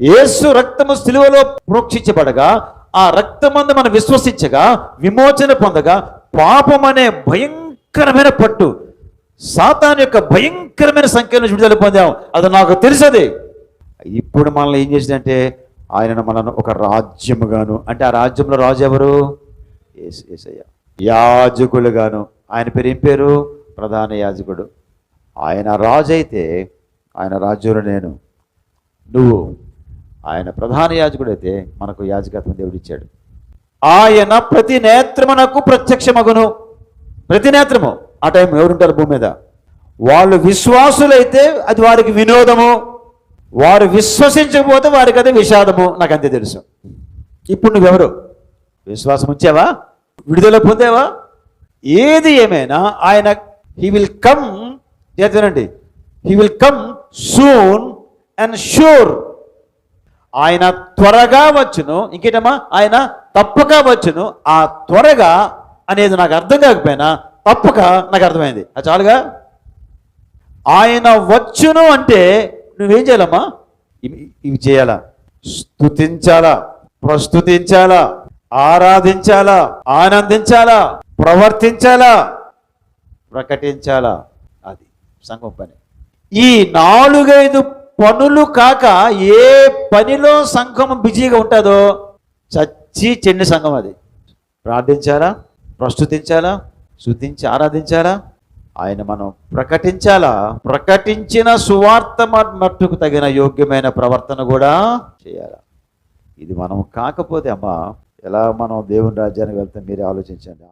యేసు రక్తము సిలువలో ప్రోక్షించబడగా ఆ రక్తమందు మనం విశ్వసించగా విమోచన పొందగా పాపం అనే భయంకరమైన పట్టు. సాతాన్ యొక్క భయంకరమైన సంఖ్యను విడుదల పొందాం. అది నాకు తెలిసదే. ఇప్పుడు మనల్ని ఏం చేసిందంటే ఆయన మనను ఒక రాజ్యముగాను అంటే ఆ రాజ్యంలో రాజు ఎవరు? యేసు- యేసయ్య. యాజకులుగాను. ఆయన పేరు ఏం పేరు? ప్రధాన యాజకుడు. ఆయన రాజు అయితే ఆయన రాజ్యంలో నేను. నువ్వు. ఆయన ప్రధాన యాజకుడు అయితే మనకు యాజకత్వం దేవుడిచ్చాడు. ఆయన ప్రతి నేత్రమునకు ప్రత్యక్షమగును. ప్రతి నేత్రము. ఆ టైం ఎవరుంటారు భూమి మీద? వాళ్ళు విశ్వాసులైతే అది వారికి వినోదము. వారు విశ్వసించకపోతే వారికి అది విషాదము. నాకు అంతే తెలుసు. ఇప్పుడు నువ్వెవరు? విశ్వాసం ఉంచావా విడుదల పొందావా? ఏది ఏమైనా ఆయన he will come చేతనండి he will come soon and sure ఆయన త్వరగా వచ్చును ఇంకేటమ్మా? ఆయన తప్పక వచ్చును. ఆ త్వరగా అనేది నాకు అర్థం కాకపోయినా తప్పక నాకు అర్థమైంది. అది చాలుగా? ఆయన వచ్చును అంటే నువ్వేం చేయాలమ్మా? ఇవి ఇవి చేయాలా? స్తుతించాలా? ప్రస్తుతించాలా? ఆరాధించాలా? ఆనందించాలా? ప్రవర్తించాలా? ప్రకటించాలా? అది సంఘం పని. ఈ నాలుగైదు పనులు కాక ఏ పనిలో సంఘం బిజీగా ఉంటుందో చచ్చి చెండి సంఘం అది. ప్రార్థించాలా? ప్రస్తుతించాలా? శుద్ధించి ఆరాధించాలా? ఆయన మనం ప్రకటించాలా? ప్రకటించిన సువార్త మట్టుకు తగిన యోగ్యమైన ప్రవర్తన కూడా చేయాలా? ఇది మనం కాకపోతే అమ్మా ఎలా మనం దేవుని రాజ్యానికి వెళ్తాం మీరే ఆలోచించండి.